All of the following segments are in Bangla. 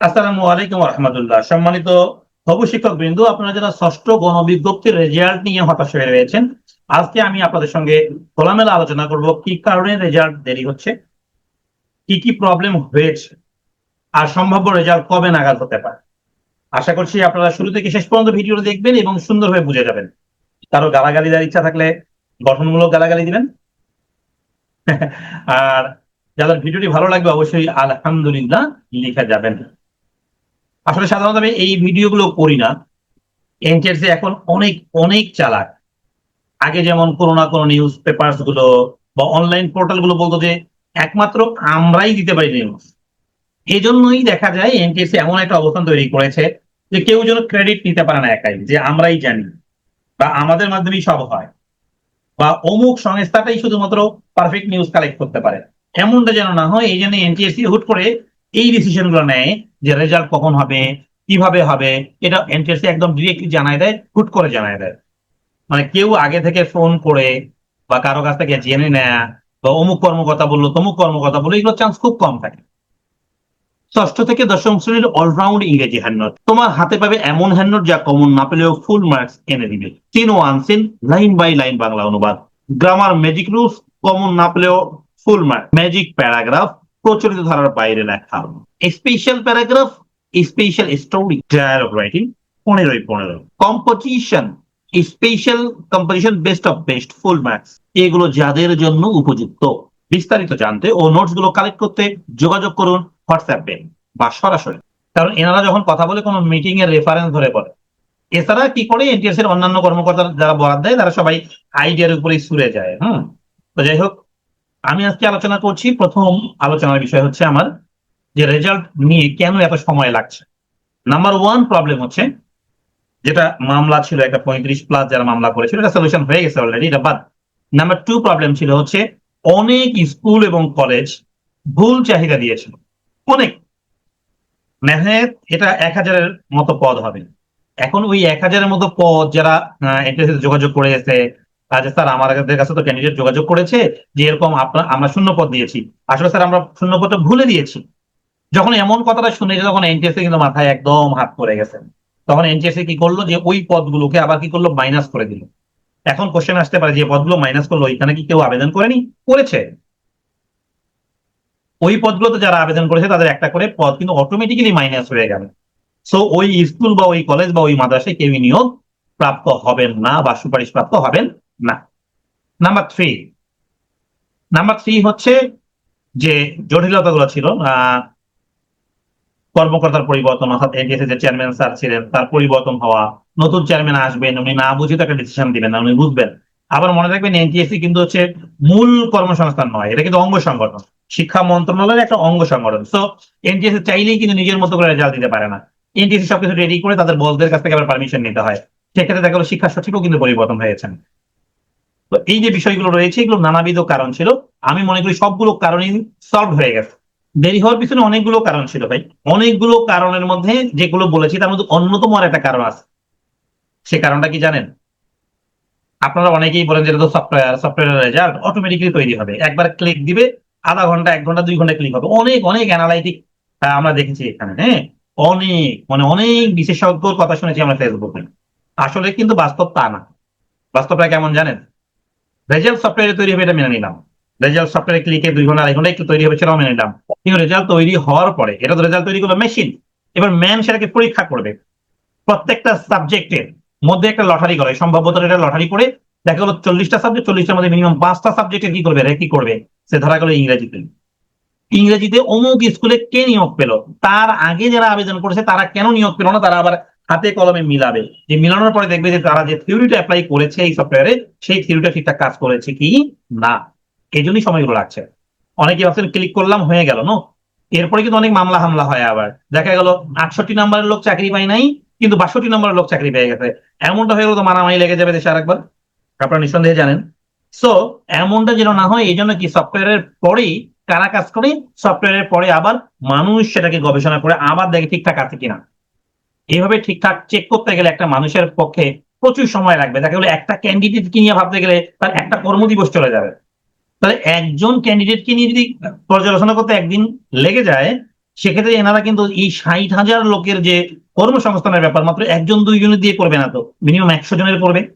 আসসালামু আলাইকুম রহমতুল্লাহ সম্মানিত হবু শিক্ষক বিন্দু, আপনারা যারা ষষ্ঠ গণবিজ্ঞপ্তির রেজাল্ট নিয়ে হতাশ হয়ে রয়েছেন, আজকে আমি আপনাদের সঙ্গে খোলামেলা আলোচনা করব, কি কারণে রেজাল্ট দেরি হচ্ছে, কি কি প্রবলেম হয়েছে, আর সম্ভাব্য রেজাল্ট কবে নাগাদ হতে পারে। আশা করছি আপনারা শুরু থেকে শেষ পর্যন্ত ভিডিও দেখবেন এবং সুন্দরভাবে বুঝে যাবেন। কারও গালাগালি দেওয়ার ইচ্ছা থাকলে গঠনমূলক গালাগালি দিবেন। আর যাদের ভিডিওটি ভালো লাগবে, অবশ্যই আলহামদুলিল্লাহ লিখে যাবেন। আসলে সাধারণত আমি এই ভিডিওগুলো করি না। এনটিআরসি এখন অনেক অনেক চালাক। আগে যেমন কোনো না কোনো নিউজ পেপারগুলো বা অনলাইন পোর্টালগুলো বলতো যে, একমাত্র আমরাই দিতে পারি নিউজ এই জন্যই দেখা যায় এনটিএসসি এমন একটা অবস্থান তৈরি করেছে যে, কেউ যেন ক্রেডিট নিতে পারে না একাই, যে আমরাই জানি বা আমাদের মাধ্যমেই সব হয় বা অমুক সংস্থাটাই শুধুমাত্র পারফেক্ট নিউজ কালেক্ট করতে পারে। এমনটা যেন না হয়, এই জন্য এনটিএসসি হুট করে এই ডিসিশনগুলো নেয় যে রেজাল্ট কখন হবে, কীভাবে হবে, এটা এনটিএসসি একদম ডিরেক্টলি জানায় দেয়, হুট করে জানায় দেয়। মানে কেউ আগে থেকে ফোন করে বা কারও কাছ থেকে জেনে নেয়া বা অমুক কর্মকর্তা বলল, তমুক কর্মকর্তা বলল এগুলো চান্স খুব কম থাকে। ষষ্ঠ থেকে দশম শ্রেণির অলরাউন্ড ইংরেজি হ্যান্ডনোট তোমার হাতে পাবে এমন হ্যান্ডনোট যা কমন না পেলেও ফুল মার্কস এনে দিবে। তিন ও unseen line by line Bangla অনুবাদ। গ্রামার ম্যাজিক রুলস কমন না পেলেও ফুল মার্ক ম্যাজিক প্যারাগ্রাফ প্রচলিত ধারার বাইরে লেখা। Special paragraph special story dialogue writing পনেরোই পনেরো। Composition special composition best of best full marks এগুলো যাদের জন্য উপযুক্ত। বিস্তারিত জানতে ও নোটসগুলো কালেক্ট করতে যোগাযোগ করুন হোয়াটসঅ্যাপে বা সরাসরি। কারণ এনারা যখন কথা বলে কোনো মিটিং এর রেফারেন্স ধরে বলে এছাড়া কি করে এনটিএস এর অন্যান্য কর্মকর্তা যারা বরাদ দেয়, তারা সবাই আইডিয়ার উপরেই সুরে যায়, হুম? তো যাই হোক আমি আজকে আলোচনা করছি, প্রথম আলোচনার বিষয় হচ্ছে আমার যে রেজাল্ট নিয়ে কেন এত সময় লাগছে। নাম্বার ওয়ান প্রবলেম হচ্ছে যেটা মামলা ছিল একটা পঁয়ত্রিশ প্লাস যারা মামলা করেছিল, এটা সলিউশন হয়ে গেছে অলরেডি এটা বাদ। নাম্বার টু প্রবলেম ছিল হচ্ছে অনেক স্কুল এবং কলেজ ভুল চাহিদা দিয়েছিল। অনেক। মেহনত এটা এক হাজারের মতো পদ হবে। এখন ওই এক হাজারের মতো পদ যারা যোগাযোগ করে এসে যে স্যার আমাদের কাছে তো ক্যান্ডিডেট যোগাযোগ করেছে যে এরকম আপনার, আমরা শূন্য পদ দিয়েছি আসলে স্যার আমরা শূন্য পদটা ভুলে দিয়েছি। যখন এমন কথাটা শুনেছে তখন এনটিএসসি কিন্তু মাথায় একদম হাত পড়ে গেছে। তখন এনটিএসসি কি করল যে ওই পদগুলোকে আবার কি করল? মাইনাস করে দিল। এখন কোশ্চেন আসতে পারে যে পদগুলো মাইনাস করল এখানে কি কেউ আবেদন করেনি? করেছে। ওই পদগুলোতে যারা আবেদন করেছে, তাদের একটা করে পদ কিন্তু অটোমেটিক্যালি মাইনাস হয়ে গেল। সো ওই স্কুল বা ওই কলেজ বা ওই মাদ্রাসায় কেউই নিয়োগ প্রাপ্ত হবেন না বা সুপারিশ প্রাপ্ত হবেন না। নাম্বার থ্রি নাম্বার থ্রি হচ্ছে যে জটিলতাগুলো ছিল কর্মকর্তার পরিবর্তন, অর্থাৎ এনটিএসি যে চেয়ারম্যান স্যার ছিলেন, তার পরিবর্তন হওয়া, নতুন চেয়ারম্যান আসবেন, উনি না বুঝে তো একটা ডিসিশন দিবেন না, উনি বুঝবেন। আবার মনে রাখবেন এনটিএসসি কিন্তু হচ্ছে মূল কর্মসংস্থান নয়, এটা কিন্তু অঙ্গ সংগঠন, শিক্ষা মন্ত্রণালয়ের একটা অঙ্গ সংগঠন। সো এনটিএসসি চাইলেই কিন্তু নিজের মতো করে রেজাল্ট দিতে পারে না। এনটিএসসি সবকিছু রেডি করে তাদের বসদের কাছ থেকে আবার পারমিশন নিতে হয়। সেক্ষেত্রে দেখা গেলো শিক্ষা সচিবও কিন্তু পরিবর্তন হয়েছেন। এই যে বিষয়গুলো রয়েছে, এগুলো নানাবিধ কারণ ছিল। আমি মনে করি সবগুলো কারণই সলভ হয়ে গেছে। দেরি হওয়ার পিছনে অনেকগুলো কারণ ছিল ভাই। অনেকগুলো কারণের মধ্যে যেগুলো বলেছি, তার মধ্যে অন্যতম আর একটা কারণ আছে। সে কারণটা কি জানেন? আপনারা অনেকেই বলেন যে এটা তো সফটওয়্যার সফটওয়্যার রেজাল্ট অটোমেটিক্যালি তৈরি হবে। একবার ক্লিক দিবে, আধা ঘণ্টা, এক ঘণ্টা, দুই ঘণ্টা ক্লিক হবে। অনেক অনেক অ্যানালাইটিক আমরা দেখেছি এখানে হ্যাঁ? অনেক মানে অনেক বিশেষজ্ঞর কথা শুনেছি আমরা ফেসবুকে আসলে কিন্তু বাস্তব তা না। বাস্তবটা কেমন জানেন? সফটওয়্যারে তৈরি হবে এটা মেনে নিলাম। সফটওয়্যারে দুই ঘণ্টা আড়াই ঘণ্টা একটু তৈরি হবে সেটাও মেনে নিলাম। কিন্তু রেজাল্ট তৈরি হওয়ার পরে, এটা তো রেজাল্ট তৈরি করল মেশিন এবার সেটাকে পরীক্ষা করবে। প্রত্যেকটা সাবজেক্টের মধ্যে একটা লটারি করে সম্ভবত এটা লটারি করে, দেখা গেলো চল্লিশটা সাবজেক্ট চল্লিশটার মধ্যে মিনিমাম পাঁচটা সাবজেক্টে কি করবে? কি করবে? সে ধরা গেলো ইংরেজিতে। ইংরেজিতে অমুক স্কুলে কে নিয়োগ পেল? তার আগে যারা আবেদন করেছে, তারা কেন নিয়োগ পেল না? তারা আবার হাতে কলমে মিলাবে। যে মিলানোর পরে দেখবে যে তারা যে থিওরিটা অ্যাপ্লাই করেছে এই সফটওয়্যারে সেই থিওরিটা ঠিকঠাক কাজ করেছে কি না। এই জন্যই সময়গুলো লাগছে। অনেকে ভাবছেন, ক্লিক করলাম, হয়ে গেল, নো? এরপরে কিন্তু অনেক মামলা হামলা হয় আবার। দেখা গেল, আটষট্টি নাম্বারের লোক চাকরি পায় নাই, কিন্তু বাষট্টি নম্বরের লোক চাকরি পেয়ে গেছে। এমনটা হয়ে গেল তো মারামারি লেগে যাবে দেশে আরেকবার। আপনারা নিঃসন্দেহে জানেন। সো এমনটা যেন না হয় এই জন্য কি সফটওয়্যারের পরেই কারা কাজ করে? সফটওয়্যারের পরে আবার মানুষ সেটাকে গবেষণা করে, আবার দেখে ঠিকঠাক আছে কিনা। এইভাবে ঠিকঠাক চেক করতে গেলে একটা মানুষের পক্ষে প্রচুর সময় লাগবে। দেখা গেলো একটা ক্যান্ডিডেট কি নিয়ে ভাবতে গেলে তার একটা কর্মদিবস চলে যাবে। তাহলে একজন ক্যান্ডিডেটকে নিয়ে যদি পর্যালোচনা করতে একদিন লেগে যায়, সেক্ষেত্রে এনারা কিন্তু এই ষাট হাজার লোকের যে কর্মসংস্থানের ব্যাপার, মাত্র একজন দুইজনের দিয়ে করবে না তো? মিনিমাম একশো জনের করবে?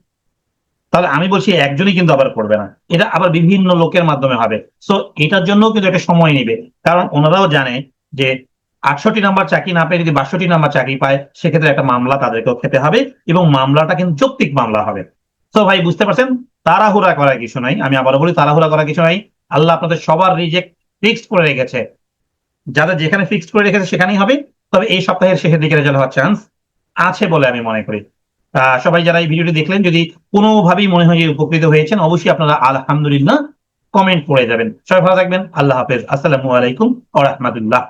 তাহলে আমি বলছি একজনই কিন্তু আবার করবে না। এটা আবার বিভিন্ন লোকের মাধ্যমে হবে। সো এটার জন্য কিন্তু একটা সময় নেবে। কারণ ওনারাও জানে যে আটষট্টি নাম্বার চাকরি না পেয়ে যদি বাষট্টি নাম্বার চাকরি পায়, সেক্ষেত্রে একটা মামলা তাদেরকেও খেতে হবে এবং মামলাটা কিন্তু যৌক্তিক মামলা হবে। তো ভাই, বুঝতে পারছেন? তাড়াহুড়া করার কিছু নাই। আমি আবারও বলি, তাড়াহুড়া করার কিছু নাই। আল্লাহ আপনাদের সবার রিজেক্ট ফিক্সড করে রেখেছে। যাদের যেখানে ফিক্সড করে রেখেছে সেখানেই হবে। তবে এই সপ্তাহের শেষের দিকে রেজাল্ট হওয়ার চান্স আছে বলে আমি মনে করি। সবাই যারা এই ভিডিওটি দেখলেন, যদি কোনোভাবেই মনে হয় যে উপকৃত হয়েছেন, অবশ্যই আপনারা আলহামদুলিল্লাহ কমেন্ট করে যাবেন। সবাই ভালো থাকবেন। আল্লাহ হাফেজ। আসসালামু আলাইকুম ওয়া রাহমাতুল্লাহ।